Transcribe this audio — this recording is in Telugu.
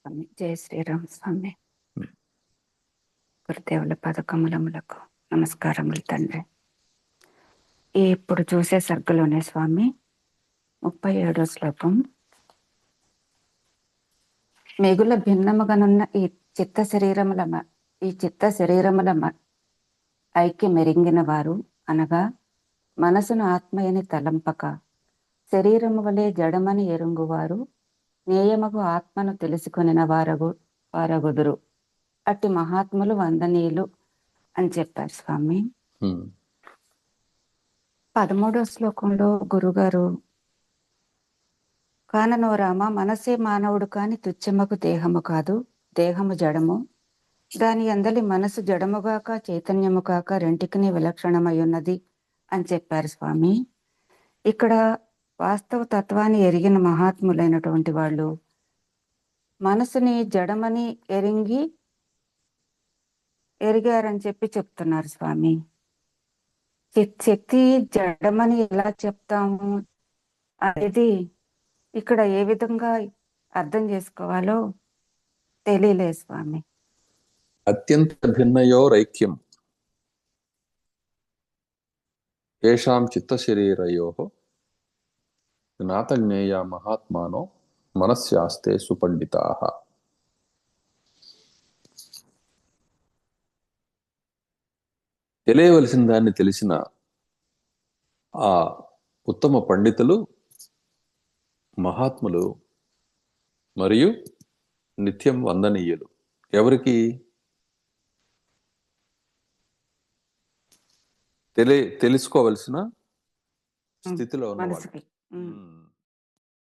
స్వామి. జయ శ్రీరామ్ స్వామి. గురుదేవుల పదకములములకు నమస్కారములు తండ్రి. ఈ ఇప్పుడు చూసే సర్గలోనే స్వామి ముప్పై ఏడో శ్లోకం. మిగుల భిన్నముగానున్న ఈ చిత్త శరీరముల మ- ఈ చిత్త శరీరముల ఐక్య మెరింగిన వారు అనగా మనసును ఆత్మయని తలంపక శరీరము వలె జడమని ఎరుంగువారు నేయమగు ఆత్మను తెలుసుకొనిన వారగు వారగుదురు. అట్టి మహాత్ములు వందనీయులు అని చెప్పారు స్వామి. పదమూడో శ్లోకంలో గురుగారు కాననో రామ మనసే మానవుడు కాని తుచ్చమకు దేహము కాదు దేహము జడము. దాని అందలి మనసు జడముగాక చైతన్యము కాక రెంటికిని విలక్షణమై ఉన్నది అని చెప్పారు స్వామి. ఇక్కడ వాస్తవ తత్వాన్ని ఎరిగిన మహాత్ములైనటువంటి వాళ్ళు. మనసుని జడమని ఎరింగి ఎరిగారని చెప్పి చెప్తున్నారు స్వామి. శక్తి జడమని ఎలా చెప్తాము అనేది ఇక్కడ ఏ విధంగా అర్థం చేసుకోవాలో తెలియలేదు స్వామి. అత్యంత భిన్నయోరైక్యం. ఏషాం చిత్తశరీరయో జ్ఞాతజ్ఞేయ మహాత్మానో మనస్యాస్తే సుపండితా. తెలియవలసిన దాన్ని తెలిసిన ఆ ఉత్తమ పండితులు మహాత్ములు మరియు నిత్యం వందనీయులు. ఎవరికి? తెలి తెలుసుకోవలసిన స్థితిలో ఉన్నవాళ్ళు. うん、